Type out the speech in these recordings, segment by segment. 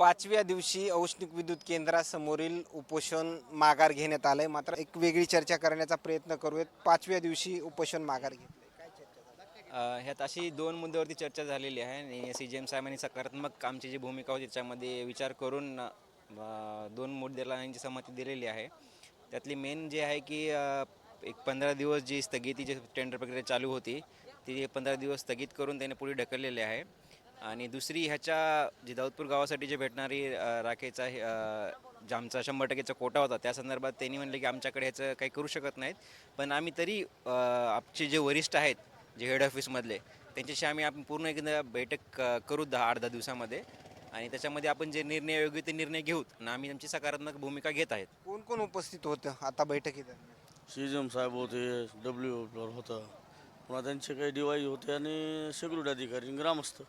पाचव्या दिवशी औष्णिक विद्युत केंद्रासमोरील उपोषण माघार घेण्यात आलंय. मात्र एक वेगळी चर्चा करण्याचा प्रयत्न करूयात. पाचव्या दिवशी उपोषण माघार घेत ह्यात अशी दोन मुद्द्यावरती चर्चा झालेली आहे आणि सी जी एम साहेबांनी सकारात्मक आमची जी भूमिका होती त्याच्यामध्ये विचार करून दोन मुद्द्याला यांची संमती दिलेली आहे. त्यातली मेन जे आहे की एक पंधरा दिवस जी स्थगिती जी टेंडर प्रक्रिया चालू होती ती पंधरा दिवस स्थगित करून त्याने पुढे ढकललेले आहे. आणि दुसरी ह्याच्या जी दाऊदपूर गावासाठी जे भेटणारी राखेचा हे, जे आमचा शंभर टक्केचा कोटा होता त्या संदर्भात त्यांनी म्हणले की आमच्याकडे ह्याचं काही करू शकत नाहीत. पण आम्ही तरी आमचे जे वरिष्ठ आहेत जे हेड ऑफिसमधले त्यांच्याशी आम्ही आपण पूर्ण एकदा बैठक करू दहा आठ दहा दिवसामध्ये. आणि त्याच्यामध्ये आपण जे निर्णय योग्य ते निर्णय घेऊत आणि आम्ही आमची सकारात्मक भूमिका घेत आहेत. कोण कोण उपस्थित होतं आता बैठकीत? सीजम साहेब होते डब्ल्यू होता. पुन्हा त्यांचे काही डिवाई होते आणि सिक्युरिटी अधिकारी ग्रामस्थ.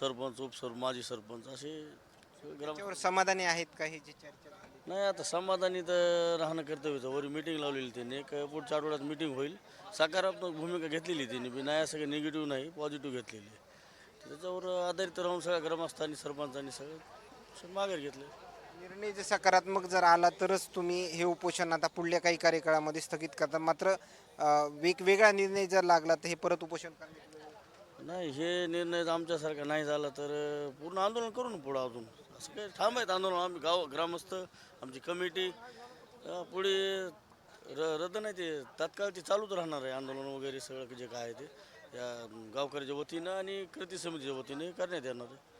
सरपंच उपसर माजी सरपंच असे सगळे ग्राम त्याच्यावर समाधानी आहेत का ही जी चर्चा झाली? नाही आता समाधानी तर राहणं कर्तव्यच. वर मिटिंग लावलेली त्यांनी. एक पुढच्या आठवड्यात मिटिंग होईल. सकारात्मक भूमिका घेतलेली त्यांनी बी. नाही काही निगेटिव्ह नाही पॉझिटिव्ह घेतलेली. आहे. त्याच्यावर आधारित राहून सगळ्या ग्रामस्थांनी सरपंचांनी सगळं माघार घेतले. निर्णय जर सकारात्मक जर आला तरच तुम्ही हे उपोषण आता पुढल्या काही कार्यकाळामध्ये स्थगित करता. मात्र अं, वेगवेगळा निर्णय जर लागला तर हे परत उपोषण करण्यात नाही हे निर्णय जर आमच्यासारखा नाही झाला तर पूर्ण आंदोलन करू ना पुढं अजून. असं काही थांबायचं आंदोलन. आम्ही गाव ग्रामस्थ आमची कमिटी अं, पुढे र रद्द नाही ते तात्काळ ते चालूच राहणार आहे आंदोलन वगैरे सगळं जे काय आहे ते. या गावकऱ्याच्या वतीनं आणि कृती समितीच्या वतीने करण्यात येणार आहे.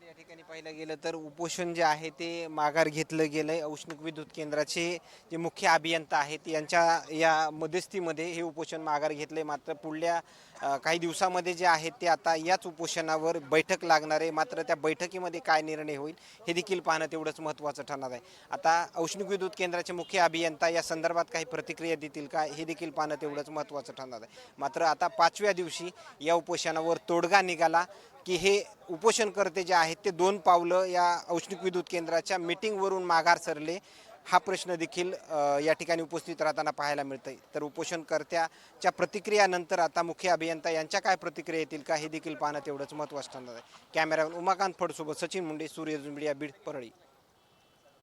धन्यवाद. या ठिकाणी पाहिलं गेलं तर उपोषण जे आहे ते माघार घेतलं गेलं आहे औष्णिक विद्युत केंद्राचे जे मुख्य अभियंता आहेत यांच्या या मध्यस्थीमध्ये हे उपोषण माघार घेतलंय. मात्र पुढल्या काही दिवसामध्ये जे आहेत ते आता याच उपोषणावर बैठक लागणार आहे. मात्र त्या बैठकीमध्ये काय निर्णय होईल हे देखील पाहणं तेवढंच महत्त्वाचं ठरणार आहे. आता औष्णिक विद्युत केंद्राचे मुख्य अभियंता या संदर्भात काही प्रतिक्रिया देतील का हे देखील पाहणं तेवढंच महत्त्वाचं ठरणार आहे. मात्र आता पाचव्या दिवशी या उपोषणावर तोडगा निघाला. की हे उपोषणकर्ते जे आहेत ते दोन पावलं या औष्णिक विद्युत केंद्राच्या मिटिंगवरून माघार सरले. हा प्रश्न देखील या ठिकाणी उपस्थित राहताना पाहायला मिळतंय. तर उपोषणकर्त्याच्या प्रतिक्रियानंतर आता मुख्य अभियंता यांच्या काय प्रतिक्रिया येतील का हे देखील पाहणं तेवढंच महत्त्वाचं ठरणार आहे. कॅमेरामॅन उमाकांत फडसोबत सचिन मुंडे सूर्य मीडिया बीड परळी.